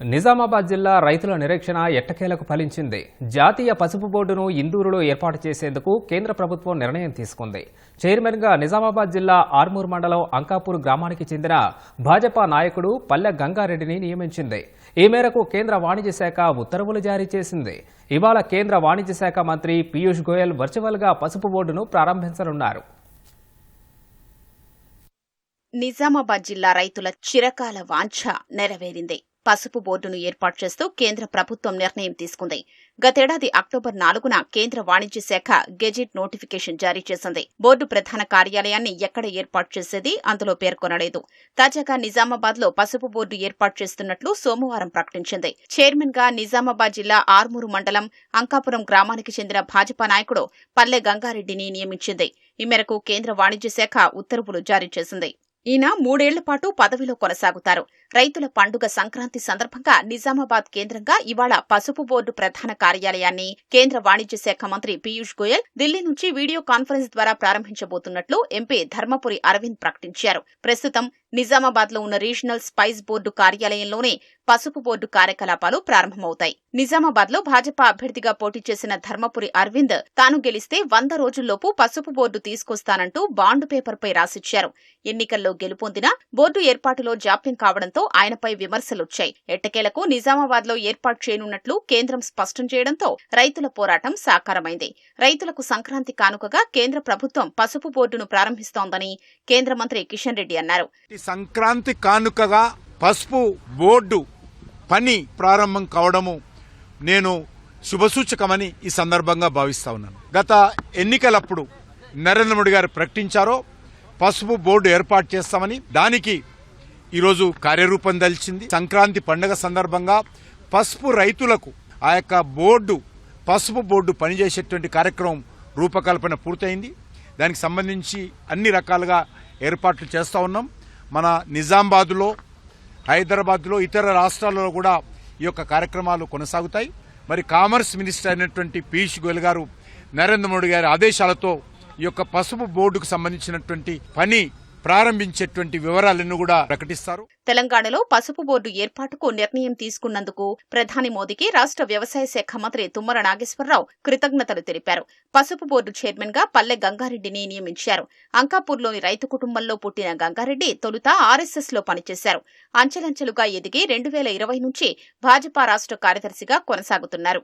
నిజామాబాద్ జిల్లా రైతుల నిరీక్షణ ఎట్టకేలకు ఫలించింది. జాతీయ పసుపు బోర్డును ఇందూరులో ఏర్పాటు చేసేందుకు కేంద్ర ప్రభుత్వం నిర్ణయం తీసుకుంది. చైర్మన్గా నిజామాబాద్ జిల్లా ఆర్మూర్ మండలం అంకాపూర్ గ్రామానికి చెందిన భాజపా నాయకుడు పల్లె గంగారెడ్డిని నియమించింది. ఈ మేరకు కేంద్ర వాణిజ్య శాఖ ఉత్తర్వులు జారీ చేసింది. ఇవాళ కేంద్ర వాణిజ్య శాఖ మంత్రి పీయూష్ గోయల్ వర్చువల్గా పసుపు బోర్డును ప్రారంభించనున్నారు. నిజామాబాద్ జిల్లా రైతుల చిరకాల వాంఛ నెరవేరింది. పసుపు బోర్డును ఏర్పాటు చేస్తూ కేంద్ర ప్రభుత్వం నిర్ణయం తీసుకుంది. గతేడాది అక్టోబర్ నాలుగున కేంద్ర వాణిజ్య శాఖ గెజిట్ నోటిఫికేషన్ జారీ చేసింది. బోర్డు ప్రధాన కార్యాలయాన్ని ఎక్కడ ఏర్పాటు చేసేది అందులో పేర్కొనలేదు. తాజాగా నిజామాబాద్లో పసుపు బోర్డు ఏర్పాటు చేస్తున్నట్లు సోమవారం ప్రకటించింది. చైర్మన్గా నిజామాబాద్ జిల్లా ఆర్మూరు మండలం అంకాపురం గ్రామానికి చెందిన భాజపా నాయకుడు పల్లె గంగారెడ్డిని నియమించింది. ఈ మేరకు కేంద్ర వాణిజ్య శాఖ ఉత్తర్వులు జారీ చేసింది. ఈయన మూడేళ్ళ పాటు పదవిలో కొనసాగుతారు. రైతుల పండుగ సంక్రాంతి సందర్భంగా నిజామాబాద్ కేంద్రంగా ఇవాళ పసుపు బోర్డు ప్రధాన కార్యాలయాన్ని కేంద్ర వాణిజ్య శాఖ మంత్రి పీయూష్ గోయల్ ఢిల్లీ నుంచి వీడియో కాన్ఫరెన్స్ ద్వారా ప్రారంభించబోతున్నట్లు ఎంపీ ధర్మపురి అరవింద్ ప్రకటించారు. ప్రస్తుతం నిజామాబాద్లో ఉన్న రీజనల్ స్పైస్ బోర్డు కార్యాలయంలోనే పసుపు బోర్డు కార్యకలాపాలు ప్రారంభమవుతాయి. నిజామాబాద్లో భాజపా అభ్యర్థిగా పోటీ చేసిన ధర్మపురి అరవింద్ తాను గెలిస్తే వంద రోజుల్లోపు పసుపు బోర్డు తీసుకొస్తానంటూ బాండ్ పేపర్పై రాసిచ్చారు. ఎన్నికల్లో గెలుపొందినా బోర్డు ఏర్పాటులో జాప్యం కావడంతో ఆయనపై విమర్శలొచ్చాయి. ఎట్టకేలకు నిజామాబాద్లో ఏర్పాటు చేయనున్నట్లు కేంద్రం స్పష్టం చేయడంతో రైతుల పోరాటం సాకారమైంది. రైతులకు సంక్రాంతి కానుకగా కేంద్ర ప్రభుత్వం పసుపు బోర్డును ప్రారంభిస్తోందని కేంద్ర మంత్రి కిషన్ రెడ్డి అన్నారు. సంక్రాంతి కానుకగా పసుపు బోర్డు పని ప్రారంభం కావడము నేను శుభసూచకమని ఈ సందర్భంగా భావిస్తా ఉన్నాను. గత ఎన్నికలప్పుడు నరేంద్ర మోడీ గారు ప్రకటించారో పసుపు బోర్డు ఏర్పాటు చేస్తామని దానికి ఈరోజు కార్యరూపం దల్చింది. సంక్రాంతి పండుగ సందర్భంగా పసుపు రైతులకు ఆ యొక్క బోర్డు పసుపు బోర్డు పనిచేసేటువంటి కార్యక్రమం రూపకల్పన పూర్తయింది. దానికి సంబంధించి అన్ని రకాలుగా ఏర్పాట్లు చేస్తూ ఉన్నాం. మన నిజామాబాద్లో హైదరాబాద్లో ఇతర రాష్ట్రాలలో కూడా ఈ యొక్క కార్యక్రమాలు కొనసాగుతాయి. మరి కామర్స్ మినిస్టర్ అయినటువంటి పీయూష్ గోయల్ గారు నరేంద్ర మోడీ గారి ఆదేశాలతో ఈ యొక్క పసుపు బోర్డుకు సంబంధించినటువంటి పని ప్రారంభించేటువంటి వివరాలను కూడా ప్రకటిస్తారు. తెలంగాణలో పసుపు బోర్డు ఏర్పాటుకు నిర్ణయం తీసుకున్నందుకు ప్రధాని మోదీకి రాష్ట్ర వ్యవసాయ శాఖ మంత్రి తుమ్మర నాగేశ్వరరావు కృతజ్ఞతలు తెలిపారు. పసుపు బోర్డు చైర్మన్గా పల్లె గంగారెడ్డిని నియమించారు. అంకాపూర్లోని రైతు కుటుంబంలో పుట్టిన గంగారెడ్డి తొలుత ఆర్ఎస్ఎస్లో పనిచేశారు. అంచెలంచెలుగా ఎదిగి రెండు వేల ఇరవై నుంచి భాజపా రాష్ట్ర కార్యదర్శిగా కొనసాగుతున్నారు.